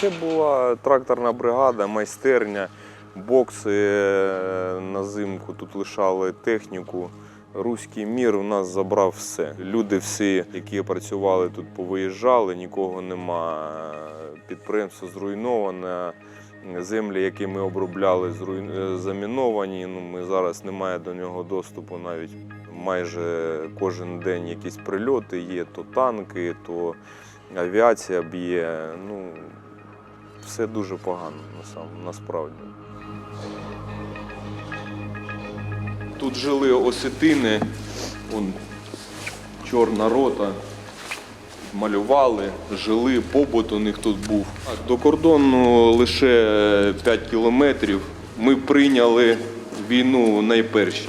Це була тракторна бригада, майстерня, бокси е, на зимку. Тут лишали техніку. Руський мір у нас забрав все. Люди всі, які працювали тут, повиїжджали, нікого нема. Підприємство зруйноване. Землі, які ми обробляли, е, заміновані. Ну, ми зараз не маємо до нього доступу навіть майже кожен день якісь прильоти є, то танки, то авіація б'є. Ну, все дуже погано насправді. Тут жили осетини, вон, чорна рота, малювали, жили, побут у них тут був. До кордону лише 5 кілометрів. Ми прийняли війну найперші.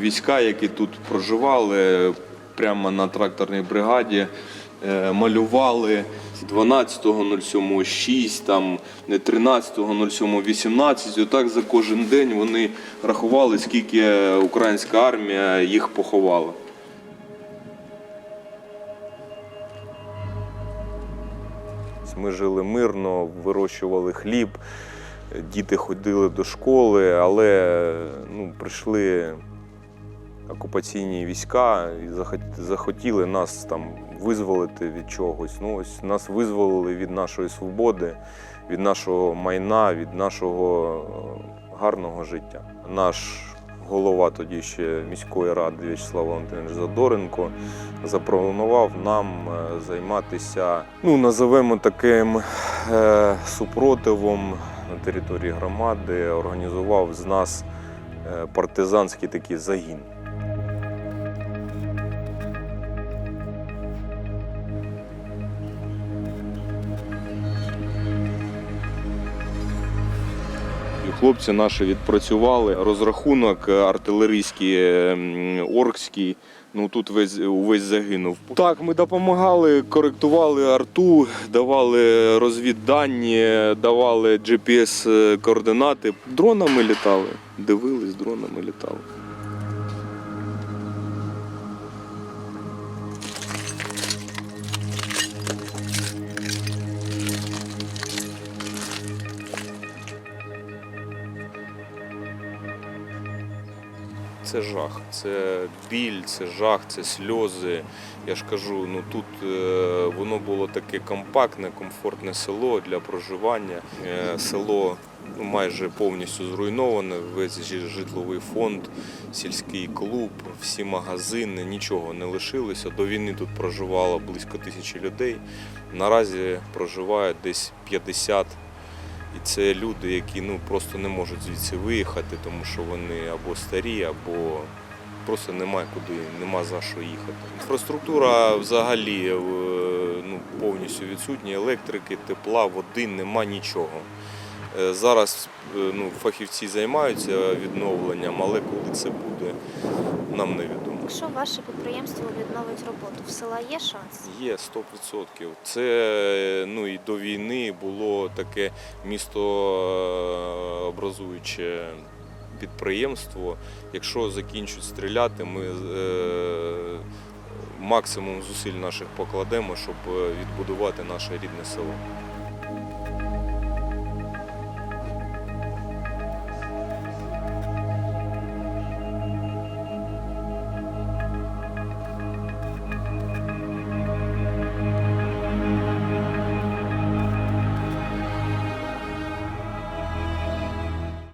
Війська, які тут проживали прямо на тракторній бригаді, е, малювали. 12.07, 6, там, 13.07, 18. Отак за кожен день вони рахували, скільки українська армія їх поховала. Ми жили мирно, вирощували хліб, діти ходили до школи, але ну, прийшли окупаційні війська захотіли нас там визволити від чогось. Ну, ось нас визволили від нашої свободи, від нашого майна, від нашого е, гарного життя. Наш голова тоді ще міської ради В'ячеслав Валентинович Задоренко запропонував нам е, займатися, ну називемо таким е, супротивом на території громади, організував з нас е, партизанський такий загін. Хлопці наші відпрацювали. Розрахунок е, артилерійський, е, оркський. Ну тут весь увесь загинув. Так, ми допомагали, коректували арту, давали розвіддані, давали GPS-координати. Дронами літали, дивились, дронами літали. Це жах, це біль, це жах, це сльози. Я ж кажу, ну тут е, воно було таке компактне, комфортне село для проживання. Е, село ну, майже повністю зруйноване, весь житловий фонд, сільський клуб, всі магазини, нічого не лишилося. До війни тут проживало близько тисячі людей. Наразі проживає десь 50 і це люди, які ну, просто не можуть звідси виїхати, тому що вони або старі, або просто немає куди, нема за що їхати. Інфраструктура взагалі е, ну, повністю відсутня, електрики, тепла, води, нема нічого. Е, Зараз е, ну, фахівці займаються відновленням, але коли це буде, нам невідомо. Якщо ваше підприємство відновить роботу, в села є шанс? Є 100%. Це ну і до війни було таке місто е, підприємство. Якщо закінчать стріляти, ми е, максимум зусиль наших покладемо, щоб е, відбудувати наше рідне село.